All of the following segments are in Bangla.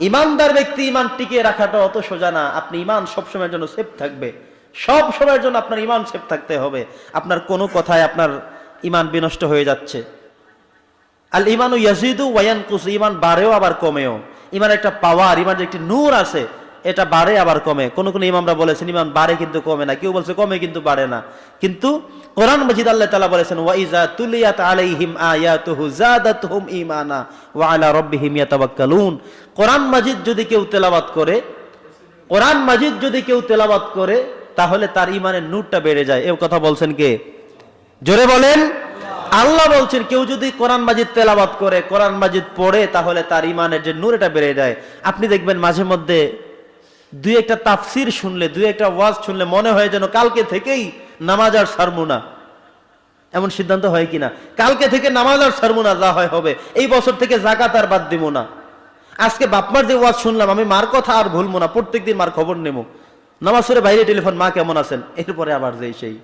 ইমানদার ব্যক্তি ইমান টিকিয়ে রাখাটা অত সোজা না। আপনি ইমান সবসময়ের জন্য সেফ থাকবে। সব সময়ের জন্য আপনার ইমান সেফ থাকতে হবে। আপনার কোনো কথায় আপনার ইমান বিনষ্ট হয়ে যাচ্ছে। আল ইমানু ইয়াজিদু ওয়ায়ান কুস ইমান বাড়েও আবার কমেও। ইমান একটা পাওয়ার ইমান একটি নূর আছে এটা বাড়ে, আবার কমে। কোন কোন ইমামরা বলেছেন ইমান বাড়ে কিন্তু কমে না। কেউ বলছে, কমে কিন্তু বাড়ে না। কিন্তু কোরআন মজিদ আল্লাহ তাআলা বলেছেন ওয়াইজা তুলিয়াত আলাইহিম আয়াতুহু জাদাতহুম ঈমানা ওয়া আলা রাব্বিহিম ইয়াতাওয়াক্কালুন। কোরআন মাজিদ যদি কেউ তেলাওয়াত করে, কোরআন মাজিদ যদি কেউ তেলাওয়াত করে, তাহলে তার ইমানের নূরটা বেড়ে যায়। এ কথা বলছেন কে? জোরে বলেন। আল্লাহ বলছেন, কেউ যদি কোরআন মাজিদ তেলাবাদ করে, কোরআন মাজিদ পড়ে, তাহলে তার ইমানের যে নূর এটা বেড়ে যায়। আপনি দেখবেন মাঝে মধ্যে দুই একটা তাফসির শুনলে, দুই একটা ওয়াজ শুনলে মনে হয় যেন কালকে থেকেই নামাজ আর সারমু না। এমন সিদ্ধান্ত হয় কিনা? কালকে থেকে নামাজ আর সারমু না, যা হয় হবে। এই বছর থেকে জাকাত আর বাদ দিব না। আজকে বাপমার যে ওয়াজ শুনলাম, আমি মার কথা আর ভুলবো না, প্রত্যেকদিন মার খবর নেব। নামাজ পড়ে বাইরে টেলিফোন, মা কেমন আছেন? এরপরে আবার যে সেই।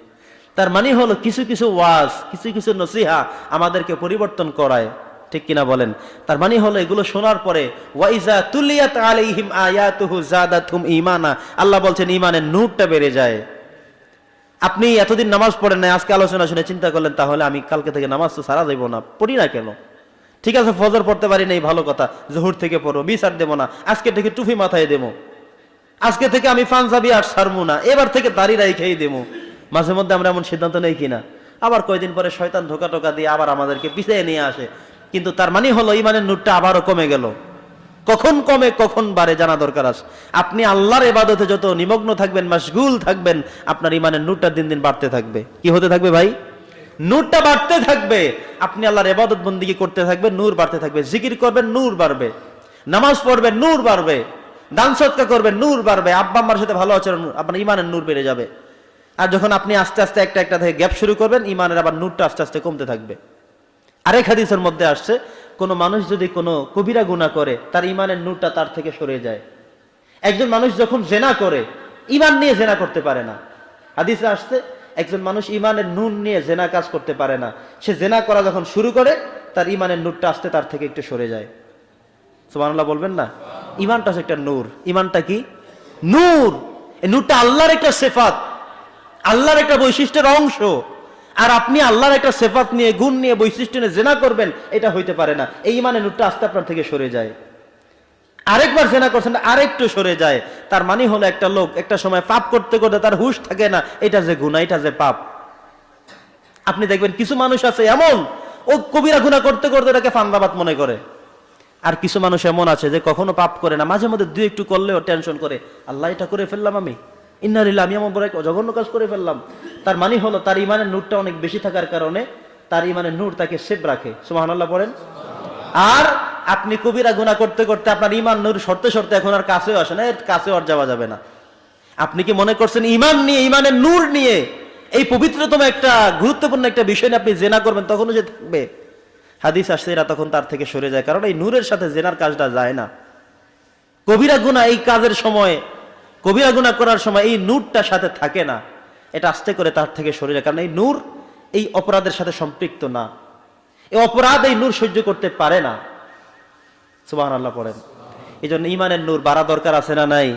তার মানে হলো, কিছু কিছু ওয়াজ, কিছু কিছু নসিহা আমাদেরকে পরিবর্তন করায়। ঠিক কিনা বলেন? তার মানে হলো এগুলো শোনার পরে ওয়াইজা তুলিয়াত আলাইহিম আয়াতুহু জাদাতুম ঈমানা। আল্লাহ বলছেন, ঈমানের নূরটা বেড়ে যায়। আপনি এতদিন নামাজ পড়েন না আজকে আলোচনা শুনে চিন্তা করলেন, তাহলে আমি কালকে থেকে নামাজ তো সারা যাইব না, পড়ি না কেন? ঠিক আছে, ফজর পড়তে পারি না এই ভালো কথা। জহুর থেকে পড়ো, বিচার দেবো না। আজকে থেকে টুফি মাথায় দেবো। আজকে থেকে আমি পাঞ্জাবি আর সারমু না, এবার থেকে দাড়ি রাই খেয়ে দেবো। মাঝে মধ্যে আমরা এমন সিদ্ধান্ত নেই কিনা? আবার কয়দিন পরে শয়তান ধোকা টোকা দিয়ে আবার আমাদেরকে পিছিয়ে নিয়ে আসে। কিন্তু তার মানে হলো ইমানের নূরটা আবারও কমে গেল। কখন কমে, কখন বাড়ে জানা দরকার আছে। আপনি আল্লাহর এবাদতে যত নিমগ্ন থাকবেন মাসগুল থাকবেন, আপনার ইমানের নূরটা দিন দিন বাড়তে থাকবে। কি হতে থাকবে ভাই? নূরটা বাড়তে থাকবে। আপনি আল্লাহর এবাদত বন্দিগি করতে থাকবেন, নূর বাড়তে থাকবে। জিকির করবেন, নূর বাড়বে। নামাজ পড়বেন, নূর বাড়বে। দান সৎকা করবেন, নূর বাড়বে। আব্বা আম্মার সাথে ভালো আচরণ, আপনার ইমানের নূর বেড়ে যাবে। আর যখন আপনি আস্তে আস্তে একটা একটা থেকে গ্যাপ শুরু করবেন, ইমানের আবার নূরটা আস্তে আস্তে কমতে থাকবে। আরেক হাদিসের মধ্যে আসছে, কোনো মানুষ যদি কোনো কবিরা গুণা করে, তার ইমানের নূরটা তার থেকে সরে যায়। একজন মানুষ যখন জেনা করে, ইমান নিয়ে জেনা করতে পারে না। হাদিসে আসছে, একজন মানুষ ইমানের নূর নিয়ে জেনা কাজ করতে পারে না। সে জেনা করা যখন শুরু করে, তার ইমানের নূরটা আসতে তার থেকে একটু সরে যায়। সুবহানাল্লাহ বলবেন না? ইমানটা হচ্ছে একটা নূর। ইমানটা কি? নূর। নূরটা আল্লাহর একটা সেফাত, আল্লাহর একটা বৈশিষ্ট্যের অংশ। আর আপনি আল্লাহর একটা সেফাত নিয়ে, গুণ নিয়ে, বৈশিষ্ট্য নিয়ে জেনা করবেন, এটা হইতে পারে না। এই মানে নূরটা আস্তে আপনার থেকে সরে যায়। আরেকবার জেনা করছেন, আরেকটু সরে যায়। তার মানে হলো একটা লোক একটা সময় পাপ করতে করতে তার হুশ থাকে না, এটা যে গুণা এটা যে পাপ। আপনি দেখবেন কিছু মানুষ আছে এমন, ও কবিরা গুণা করতে করতে এটাকে ফান্দাবাদ মনে করে। আর কিছু মানুষ এমন আছে যে কখনো পাপ করে না, মাঝে মধ্যে দুই একটু করলেও টেনশন করে, আল্লাহ এটা করে ফেললাম আমি। ইন্নারিল্লা আমি এমন বড় এক জঘন্য কাজ করে ফেললাম। তার মানে হলো, তার ইমানের নূরটা অনেক বেশি থাকার কারণে তার ইমানের নূর তাকে সেভ রাখে। সুবহানাল্লাহ পড়েন। আর আপনি কবিরা গুণা করতে করতে আপনার ইমান নূর সরতে সরতে এখন আর কাছেও আসে না, এর কাছেও আর যাওয়া যাবে না। আপনি কি মনে করছেন ইমান নিয়ে ইমানের নূর নিয়ে এই পবিত্রতম একটা, গুরুত্বপূর্ণ একটা বিষয় নিয়ে আপনি জেনা করবেন তখনও যে থাকবে? হাদিস আসছে, এরা তখন তার থেকে সরে যায়, কারণ এই নূরের সাথে জেনার কাজটা যায় না। কবিরা গুণা এই কাজের সময় কবিরা গুণা করার সময় এই নূরটার সাথে থাকে না। এটা আস্তে করে তার থেকে যায়। কারণ এই নূর এই অপরাধের সাথে সম্পৃক্ত না। এই অপরাধ এই নূর সহ্য করতে পারে না। সুবাহ আল্লাহ পড়েন। এই জন্য ইমানের নূর বাড়া দরকার আছে না নাই?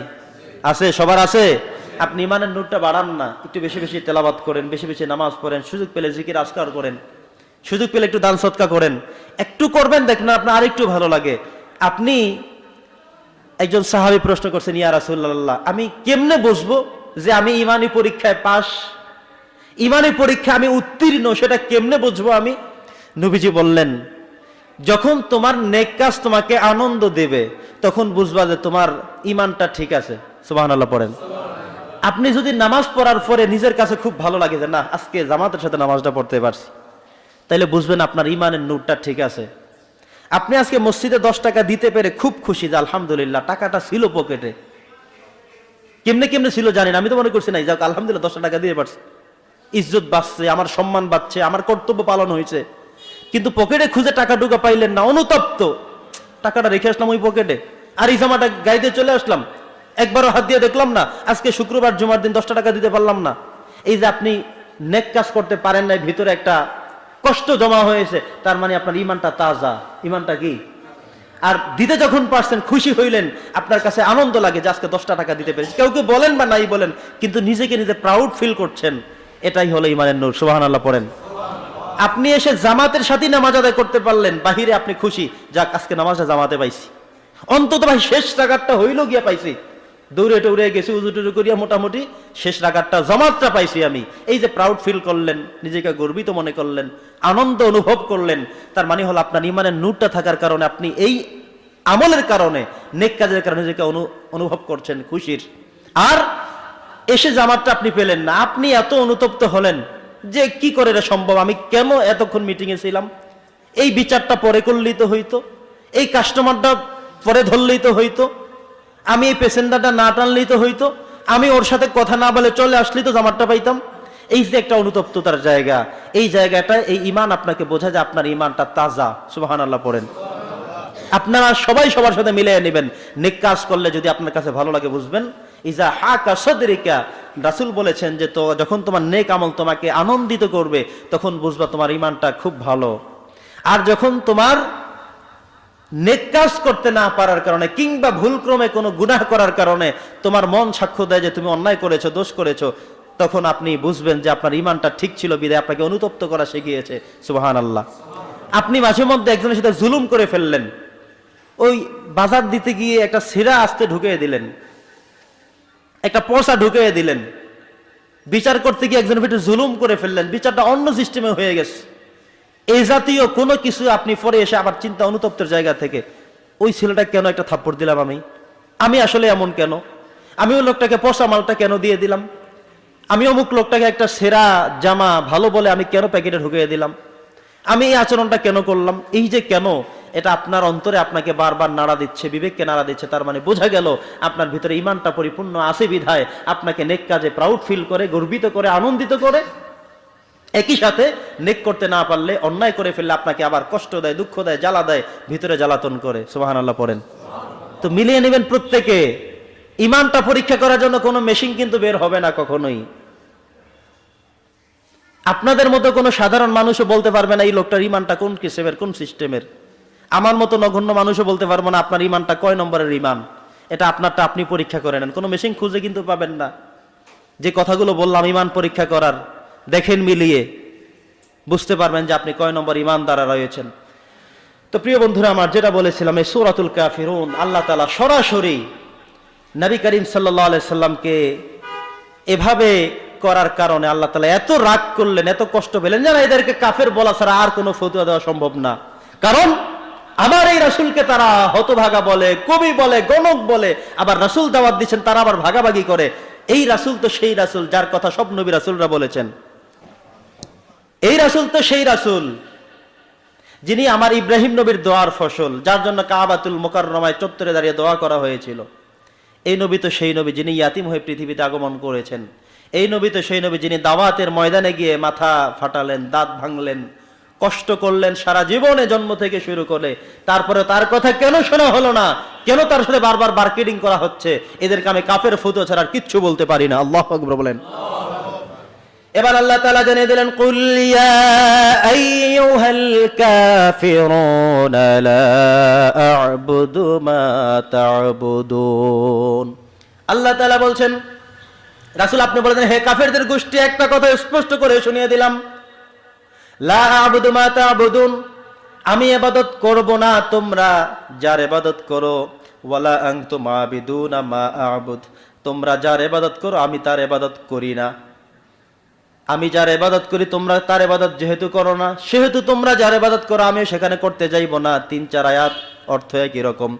আছে, সবার আছে? আপনি ইমানের নূরটা বাড়ান না। একটু বেশি বেশি তেলাবাদ করেন, বেশি বেশি নামাজ পড়েন, সুযোগ পেলে জিকির আজকার করেন। সুযোগ পেলে একটু দান সৎকা করেন। একটু করবেন, দেখবেন আপনার আরেকটু ভালো লাগে। আপনি একজন সাহাবি প্রশ্ন করছেন, ইয়া রাসুল্লাহ আমি কেমনে বুঝব যে আমি ইমানি পরীক্ষায় পাশ? ইমানি পরীক্ষা আমি উত্তীর্ণ, সেটা কেমনে বুঝব আমি? নবীজি বললেন, যখন তোমার নেক কাজ তোমাকে আনন্দ দেবে, তখন বুঝবা যে তোমার ইমানটা ঠিক আছে। সুবাহ পড়েন। আপনি যদি নামাজ পড়ার পরে নিজের কাছে খুব ভালো লাগে যে, না, আজকে জামাতের সাথে নামাজটা পড়তে পারছি। তাইলে বুঝবেন আপনার ইমানের নূরটা ঠিক আছে। আপনি আজকে মসজিদে দশ টাকা দিতে পেরে খুব খুশি যে আলহামদুলিল্লাহ, টাকাটা ছিল পকেটে। কেমনে কেমনে ছিল জানেন আমি তো মনে করছি না যাক, আলহামদুলিল্লাহ দশটা টাকা দিয়ে পারছি। ইজ্জত বাড়ছে, আমার সম্মান বাড়ছে, আমার কর্তব্য পালন হয়েছে। কিন্তু পকেটে খুঁজে টাকা টুকা পাইলেন না, অনুতপ্ত। টাকাটা রেখে আসলাম ওই পকেটে। আর এই জামাটা গাড়িতে চলে আসলাম। একবারও হাত দিয়ে দেখলাম না, আজকে শুক্রবার, জুমার দিন দশটা টাকা দিতে পারলাম না। এই যে আপনি নেক কাজ করতে পারেন নাই, ভিতরে একটা কষ্ট জমা হয়েছে, তার মানে আপনার ইমানটা তাজা। ইমানটা কি? আর দিতে যখন পারছেন, খুশি হইলেন, আপনার কাছে আনন্দ লাগে যে আজকে দশটা টাকা দিতে পেরেছি। কেউ কেউ বলেন বা নাই বলেন, কিন্তু নিজেকে নিজে প্রাউড ফিল করছেন, এটাই হলো ইমানের নূর। সুবাহান আল্লাহ পড়েন। আপনি এসে জামাতের সাথে নামাজ আদায় করতে পারলেন, বাহিরে আপনি খুশি, যাক আজকে নামাজটা জামাতে পাইছি। অন্তত ভাই শেষ রাগারটা হইল গিয়া পাইছি। দৌড়ে টৌড়ে গেছি, উজু টুজু করিয়া মোটামুটি শেষ রাগারটা জমাতটা পাইছি আমি। এই যে প্রাউড ফিল করলেন, নিজেকে গর্বিত মনে করলেন, আনন্দ অনুভব করলেন, তার মানে হলো আপনার ইমানের নূরটা থাকার কারণে আপনি এই আমলের কারণে, নেক কাজের কারণে নিজেকে অনুভব করছেন খুশির। আর এসে জামাতটা আপনি পেলেন না, আপনি এত অনুতপ্ত হলেন যে কি করে এটা সম্ভব? আমি কেন এতক্ষণ মিটিংয়ে ছিলাম? এই বিচারটা পরে করলেই তো হইতো, এই কাস্টমারটা পরে ধরলেই তো হইতো আমি এই পেসেন্টারটা না টানলেই তো হইতো। আমি ওর সাথে কথা না বলে চলে আসলেই তো জামাতটা পাইতাম। এই যে একটা অনুতপ্ততার জায়গা, এই জায়গাটা, এই ইমান আপনাকে বোঝা যায় আপনার ইমানটা তাজা। সুবাহান আল্লাহ পড়েন। আপনারা সবাই সবার সাথে মিলিয়ে নেবেন। নেক কাজ করলে যদি আপনার কাছে ভালো লাগে বুঝবেন। ইজা হাকা সদরিকা, রাসুল বলেছেন যে তো যখন তোমার নেক আমল তোমাকে আনন্দিত করবে, তখন বুঝবা তোমার ইমানটা খুব ভালো। আর যখন তোমার নেক কাজ করতে না পারার কারণে কিংবা ভুলক্রমে কোনো গুনাহ করার কারণে তোমার মন সাক্ষ্য দেয় যে তুমি অন্যায় করেছ, দোষ করেছ, তখন আপনি বুঝবেন যে আপনার ইমানটা ঠিক ছিল, বিদায় আপনাকে অনুতপ্ত করা শিখিয়েছে। সুবাহান আল্লাহ আপনি মাঝে মধ্যে একজনের সাথে জুলুম করে ফেললেন। ওই বাজার দিতে গিয়ে একটা সিরা আস্তে ঢুকিয়ে দিলেন। একটা পয়সা ঢুকিয়ে দিলেন। বিচার করতে গিয়ে একজনের ভিতরে জুলুম করে ফেললেন। বিচারটা অন্য সিস্টেমে হয়ে গেছে। এই জাতীয় কোনো কিছু আপনি পরে এসে আবার চিন্তা অনুতপ্তের জায়গা থেকে, ওই ছেলেটা কেন একটা থাপ্পড় দিলাম আমি? আমি আসলে এমন কেন? আমি ওই লোকটাকে পশা মালটা কেন দিয়ে দিলাম? আমি অমুক লোকটাকে একটা সেরা জামা ভালো বলে আমি কেন প্যাকেটে ঢুকিয়ে দিলাম? আমি এই আচরণটা কেন করলাম? এই যে কেন? এটা আপনার অন্তরে আপনাকে বারবার নাড়া দিচ্ছে, বিবেককে নাড়া দিচ্ছে, তার মানে বোঝা গেল আপনার ভিতরে ইমানটা পরিপূর্ণ আছে বিধায় আপনাকে নেক কাজে প্রাউড ফিল করে, গর্বিত করে, আনন্দিত করে। একই সাথে নেক করতে না পারলে, অন্যায় করে ফেললে আপনাকে আবার কষ্ট দেয়, দুঃখ দেয়, জ্বালা দেয়, ভিতরে জ্বালাতন করে। সুবাহান আল্লাহ পড়েন। তো মিলিয়ে নেবেন প্রত্যেকে। ইমানটা পরীক্ষা করার জন্য কোনো মেশিন কিন্তু বের হবে না কখনোই। আপনাদের মতো কোনো সাধারণ মানুষও বলতে পারবে না, এই লোকটার ইমানটা কোন কিসেমের, কোন সিস্টেমের? আমার মতো নগণ্য মানুষও বলতে পারব না, আপনার ইমানটা কয় নম্বরের ইমান? এটা আপনারটা আপনি পরীক্ষা করে নেন। কোনো মেশিন খুঁজে কিন্তু পাবেন না। যে কথাগুলো বললাম, ইমান পরীক্ষা করার। দেখেন মিলিয়ে। বুঝতে পারবেন যে আপনি কয় নম্বর ইমান দ্বারা রয়েছেন। তো প্রিয় বন্ধুরা, আমার যেটা বলেছিলাম, এই সুরাতুল কাফিরুন, আল্লাহ তালা সরাসরি নবী করিম সাল্লাহ সাল্লামকে এভাবে করার কারণে আল্লাহ তালা এত রাগ করলেন, এত কষ্ট পেলেন যেন এদেরকে কাফের বলা ছাড়া আর কোনো ফতুয়া দেওয়া সম্ভব না। কারণ আবার এই রাসুলকে তারা হতভাগা বলে, কবি বলে, গণক বলে, আবার রাসুল দাওয়াত দিচ্ছেন, তারা আবার ভাগাভাগি করে। এই রাসুল তো সেই রাসুল, যার কথা সব নবী রাসুলরা বলেছেন। এই রাসুল তো সেই রাসুল, যিনি আমার ইব্রাহিম নবীর দোয়ার ফসল, যার জন্য কাবাতুল মোকাররমায় চত্বরে দাঁড়িয়ে দোয়া করা হয়েছিল। এই নবী তো সেই নবী যিনি ইয়াতিম হয়ে পৃথিবীতে আগমন করেছেন। এই নবী তো সেই নবী যিনি দাওয়াতের ময়দানে গিয়ে মাথা ফাটালেন, দাঁত ভাঙলেন, কষ্ট করলেন, সারা জীবনে জন্ম থেকে শুরু করে, তারপরে তার কথা কেন শোনা হলো না? কেন তার সাথে বারবার মার্কেটিং করা হচ্ছে? এদেরকে আমি কাফের ফুতো ছাড়া কিচ্ছু বলতে পারি না। আল্লাহ বলেন। এবার আল্লাহ তালা জানিয়ে দিলেন, কুল আইয়ুহাল কাফিরুন লা আ'বুদু মা আল্লাহ তাআলা বলছেন, রাসূল, আপনি বলেন হে কাফেরদের গোষ্ঠী, একটা কথা স্পষ্ট করে শুনিয়ে দিলাম। লা আ'বুদু মা তা'বুদুন, আমি ইবাদত করব না, তোমরা যার ইবাদত করো। ওয়ালা আনতুম আবিদুনা মা আ'বুদ, তোমরা যার ইবাদত করো, আমি তার ইবাদত করি না। আমি যার এবাদত করি, তোমরা তার এবাদত যেহেতু করো না, সেহেতু তোমরা যার এবাদত করো, আমিও সেখানে করতে যাইব না। তিন, চার আয়াত অর্থ একই রকম।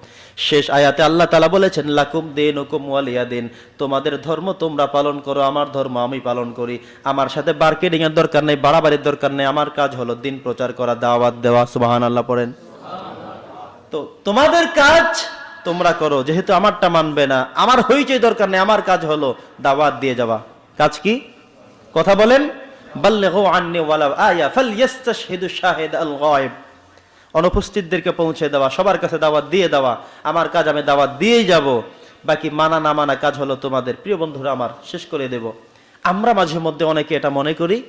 শেষ আয়াতে আল্লাহ তালা বলেছেন, লাকুম দিন হুকুম ওয়ালিয়া দিন। তোমাদের ধর্ম তোমরা পালন করো, আমার ধর্ম আমি পালন করি। আমার সাথে মার্কেটিং এর দরকার নেই, বাড়াবাড়ির দরকার নেই। আমার কাজ হলো দিন প্রচার করা, দাওয়াত দেওয়া। সুবাহান আল্লাহ পড়েন। তো তোমাদের কাজ তোমরা করো, যেহেতু আমারটা মানবে না। আমার হইচই দরকার নেই, আমার কাজ হলো দাওয়াত দিয়ে যাওয়া। কাজ কি? কথা বলেন অনুপস্থিতদেরকে পৌঁছে দেওয়া, সবার কাছে দাওয়াত দিয়ে দেওয়া, আমার কাজ আমি দাওয়াত দিয়েই যাব, বাকি মানা না মানা কাজ হলো তোমাদের। প্রিয় বন্ধুরা আমার, শেষ করে দেব। আমরা মাঝে মধ্যে অনেকে এটা মনে করি,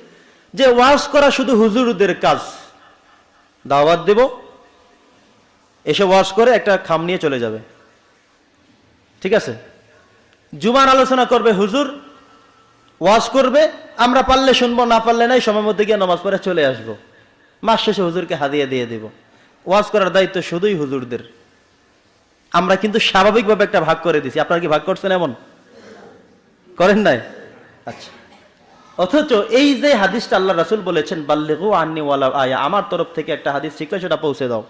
যে ওয়াজ করা শুধু হুজুরদের কাজ। দাওয়াত দেব, এসে ওয়াশ করে একটা খাম নিয়ে চলে যাবে। ঠিক আছে? জুমার আলোচনা করবে হুজুর ওয়াজ করবে, আমরা পারলে শুনব, না পারলে নাই সময় মধ্যে গিয়ে নামাজ পড়ে চলে আসব। মাস শেষে হুজুরকে হাদিয়ে দিয়ে দেব। ওয়াজ করার দায়িত্ব শুধুই হুজুরদের। আমরা কিন্তু স্বাভাবিকভাবে একটা ভাগ করে দিছি। আপনারা কি ভাগ করছেন এমন? করেন নাই? আচ্ছা। অথচ এই যে হাদিসটা আল্লাহ রাসুল বলেছেন, বাল্লেগু আন্নি ওয়ালা আয়া আমার তরফ থেকে একটা হাদিস শিখলে সেটা পৌঁছে দাও।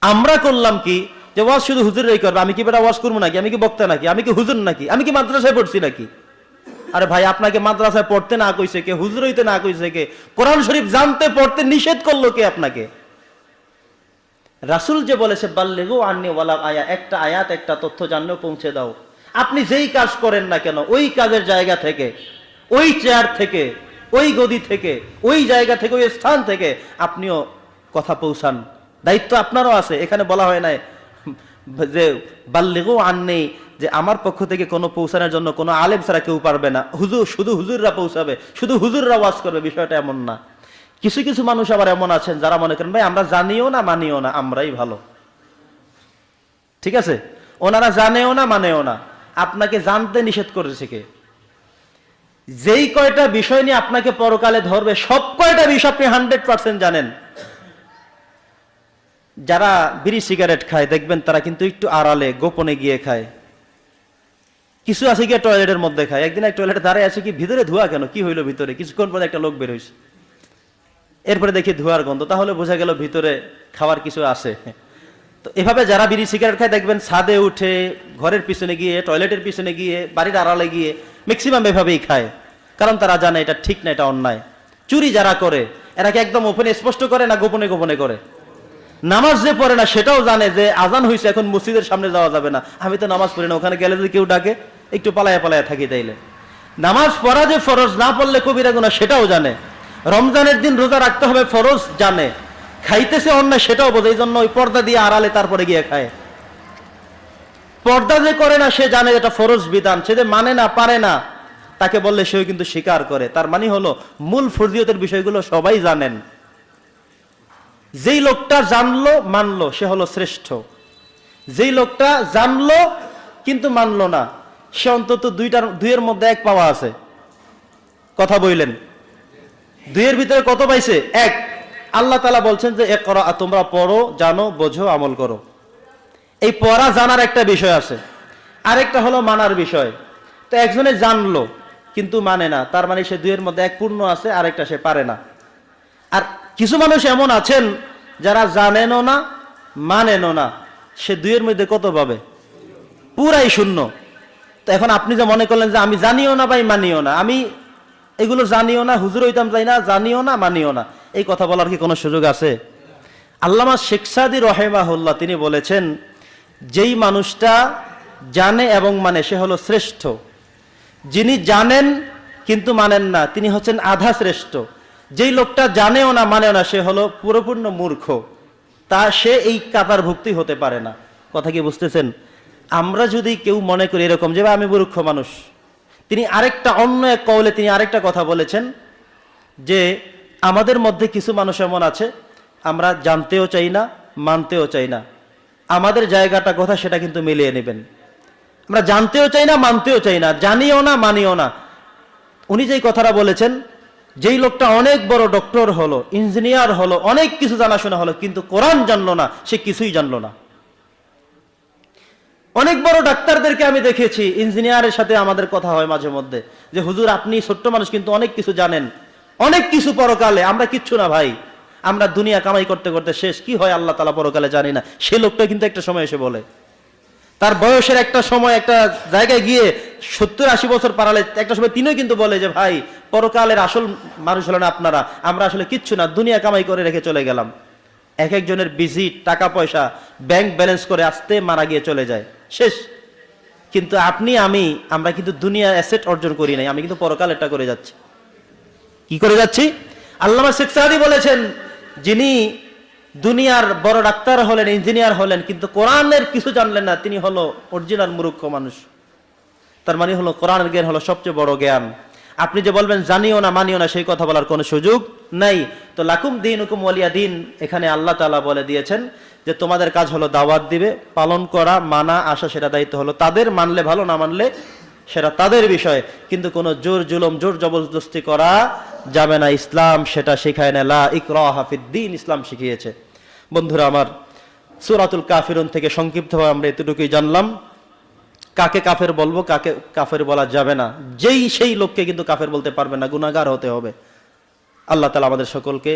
আমরা করলাম কি? যে ওয়াজ শুধু হুজুরই করবে। আমি কি বেটা ওয়াজ করব নাকি? আমি কি বক্তা নাকি? আমি কি হুজুর নাকি? আমি কি মাদ্রাসায় পড়ছি নাকি? আরে ভাই, আপনাকে মাদ্রাসায় পড়তে না কইছে কে? হুজুর হইতে না কইছে কে? কোরআন শরীফ জানতে, পড়তে নিষেধ করল কে আপনাকে? রাসুল যে বলেছে, বাল্লেগু আন্নি ওয়ালা আয়া একটা আয়াত, একটা তথ্য জানলেও পৌঁছে দাও। আপনি যেই কাজ করেন না কেন, ওই কাজের জায়গা থেকে, ওই চেয়ার থেকে, ওই গদি থেকে, ওই জায়গা থেকে, ওই স্থান থেকে আপনিও কথা পৌঁছান। দায়িত্ব আপনারও আছে। এখানে বলা হয় নাই যে, বাল্লেগু আননি যে আমার পক্ষ থেকে কোনো পৌঁছানোর জন্য কোনো আলেম ছাড়া কেউ পারবে না। হুজুর, শুধু হুজুররা পৌঁছাবে, শুধু হুজুররা ওয়াজ করবে, বিষয়টা এমন না। কিছু কিছু মানুষ আবার এমন আছেন যারা মনে করেন, ভাই, আমরা জানিও না, মানিও না, আমরাই ভালো। ঠিক আছে? ওনারা জানেও না, মানেও না। আপনাকে জানতে নিষেধ করেছে কে? যেই কয়টা বিষয় নিয়ে আপনাকে পরকালে ধরবে, সব কয়টা বিষয় আপনি হান্ড্রেড পার্সেন্ট জানেন। যারা বিড়ি সিগারেট খায়, দেখবেন তারা কিন্তু একটু আড়ালে, গোপনে গিয়ে খায়। কিছু আছে গিয়ে টয়লেটের মধ্যে খায়। একদিন এক টয়লেটে দাঁড়ায় আছে কি, ভিতরে ধোয়া কেন? কি হইল ভিতরে? কিছুক্ষণ পরে একটা লোক বের হয়েছে এরপরে দেখি ধোয়ার গন্ধ। তাহলে বোঝা গেল ভিতরে খাওয়ার কিছু আছে। তো এভাবে যারা বিড়ি সিগারেট খায়, দেখবেন ছাদে উঠে, ঘরের পিছনে গিয়ে টয়লেটের পিছনে গিয়ে, বাড়ির আড়ালে গিয়ে ম্যাক্সিমাম এভাবেই খায়। কারণ তারা জানে এটা ঠিক না, এটা অন্যায়। চুরি যারা করে, এরা কি একদম ওপেনে স্পষ্ট করে না গোপনে গোপনে করে? নামাজ যে পড়ে না, সেটাও জানে যে আজান হয়েছে এখন মসজিদের সামনে যাওয়া যাবে না। আমি তো নামাজ পড়ি না, ওখানে গেলে যদি কেউ ডাকে একটু পালায়া পালায়া থাকি তাইলে। নামাজ পড়া যে ফরজ না পড়লে কবিরা গুণা সেটাও জানে। রমজানের দিন রোজা রাখতে হবে ফরজ জানে। খাইতেছে অন্যায় সেটাও বোঝে এই জন্য ওই পর্দা দিয়ে আড়ালে তারপরে গিয়ে খায়। পর্দা যে করে না, সে জানে এটা ফরজ বিধান। সে যে মানে না, পারে না, তাকে বললে সেও কিন্তু স্বীকার করে। তার মানে হলো, মূল ফরজিয়তের বিষয়গুলো সবাই জানেন। যেই লোকটা জানলো, মানলো, সে হলো শ্রেষ্ঠ। যেই লোকটা জানলো, কিন্তু মানলো না। সে অন্তত দুইটার, দুইয়ের মধ্যে এক পাওয়া আছে। কথা বইলেন। দুইয়ের ভিতরে কত পাইছে? এক। আল্লাহ তালা বলছেন যে এক করো তোমরা পড়ো, জানো, বোঝো, আমল করো। এই পড়া জানার একটা বিষয় আছে। আরেকটা হলো মানার বিষয়। তো একজনে জানলো, কিন্তু মানে না। তার মানে সে দুইয়ের মধ্যে এক পূর্ণ আছে, আরেকটা সে পারে না। আর কিছু মানুষ এমন আছেন, যারা জানেনও না, মানেনও না। সে দুইয়ের মধ্যে কত পাবে? পুরাই শূন্য। তো এখন আপনি যে মনে করলেন যে আমি জানিও না ভাই মানিও না, আমি এগুলো জানিও না, হুজুর হইতাম যাই না, জানিও না, মানিও না, এই কথা বলার কি কোনো সুযোগ আছে? আল্লামা শেখ সাদি রহেমাহুল্লাহ তিনি বলেছেন, যেই মানুষটা জানে এবং মানে সে হলো শ্রেষ্ঠ। যিনি জানেন কিন্তু মানেন না, তিনি হচ্ছেন আধা শ্রেষ্ঠ। যেই লোকটা জানেও না, মানেও না, সে হলো পুরোপূর্ণ মূর্খ। তা সে এই কাতার ভুক্তি হতে পারে না। কথা কি বুঝতেছেন? আমরা যদি কেউ মনে করি এরকম যে আমি মূর্খ মানুষ। তিনি আরেকটা অন্য এক কৌলে তিনি আরেকটা কথা বলেছেন যে, আমাদের মধ্যে কিছু মানুষ এমন আছে, আমরা জানতেও চাই না, মানতেও চাই না। আমাদের জায়গাটা কথা সেটা কিন্তু মিলিয়ে নেবেন। আমরা জানতেও চাই না, মানতেও চাই না, জানিও না, মানিও না। উনি যেই কথাটা বলেছেন, যেই লোকটা অনেক বড় ডক্টর হলো, ইঞ্জিনিয়ার হলো, অনেক কিছু জানাশোনা হলো, কিন্তু কোরআন জানলো না, সে কিছুই জানলো না। অনেক বড় ডাক্তারদেরকে আমি দেখেছি, ইঞ্জিনিয়ারের সাথে আমাদের কথা হয় মাঝে মধ্যে, যে, হুজুর, আপনি ছোট্ট মানুষ, কিন্তু অনেক কিছু জানেন, অনেক কিছু পরকালে, আমরা কিচ্ছু না ভাই, আমরা দুনিয়া কামাই করতে করতে শেষ, কি হয় আল্লাহ তালা পরকালে জানি না। সে লোকটা কিন্তু একটা সময় এসে বলে, তার বয়সের একটা সময়, একটা জায়গায় গিয়ে সত্তর আশি বছর পারালে একটা সময় তিনিও কিন্তু বলে যে, ভাই, পরকালের আসল মানুষ হলেন আপনারা, আমরা আসলে কিচ্ছু না, দুনিয়া কামাই করে রেখে চলে গেলাম। এক একজনের ভিজিট টাকা পয়সা, ব্যাংক ব্যালেন্স করে আসতে মারা গিয়ে চলে যায়। শেষ। কিন্তু আপনি, আমি, আমরা কিন্তু দুনিয়া অ্যাসেট অর্জন করি নাই, আমি কিন্তু পরকাল এটা করে যাচ্ছি। কি করে যাচ্ছি? আল্লামা শেখ সাহাদি বলেছেন, যিনি দুনিয়ার বড় ডাক্তার হলেন ইঞ্জিনিয়ার হলেন, কিন্তু কোরআনের কিছু জানলেন না, তিনি হলো অরিজিনাল মূর্খ মানুষ। তার মানে হলো কোরআনের জ্ঞান হলো সবচেয়ে বড় জ্ঞান। আপনি যে বলবেন, জানিও না, মানিও না, সেই কথা বলার কোনো সুযোগ নাই। তো লাকুম দিন হুকুম ওয়ালিয়া দিন, এখানে আল্লাহ তালা বলে দিয়েছেন যে, তোমাদের কাজ হলো দাওয়াত দিবে, পালন করা, মানা, আসা, সেটা দায়িত্ব হলো তাদের, মানলে ভালো, না মানলে সেটা তাদের বিষয়। কিন্তু কোনো জোর জুলুম, জোর জবরদস্তি করা যাবে না। ইসলাম সেটা শেখায় না। লা ইকরা হাফিদ্দিন ইসলাম শিখিয়েছে। বন্ধুরা, আমার সুরাতুল কাফিরুন থেকে সংক্ষিপ্তভাবে আমরা এতটুকুই জানলাম। কাকে কাফের বলব, কাকে কাফের বলা যাবে না। যেই সেই লোককে কিন্তু কাফের বলতে পারবে না গুনাগার হতে হবে। আল্লাহ তালা আমাদের সকলকে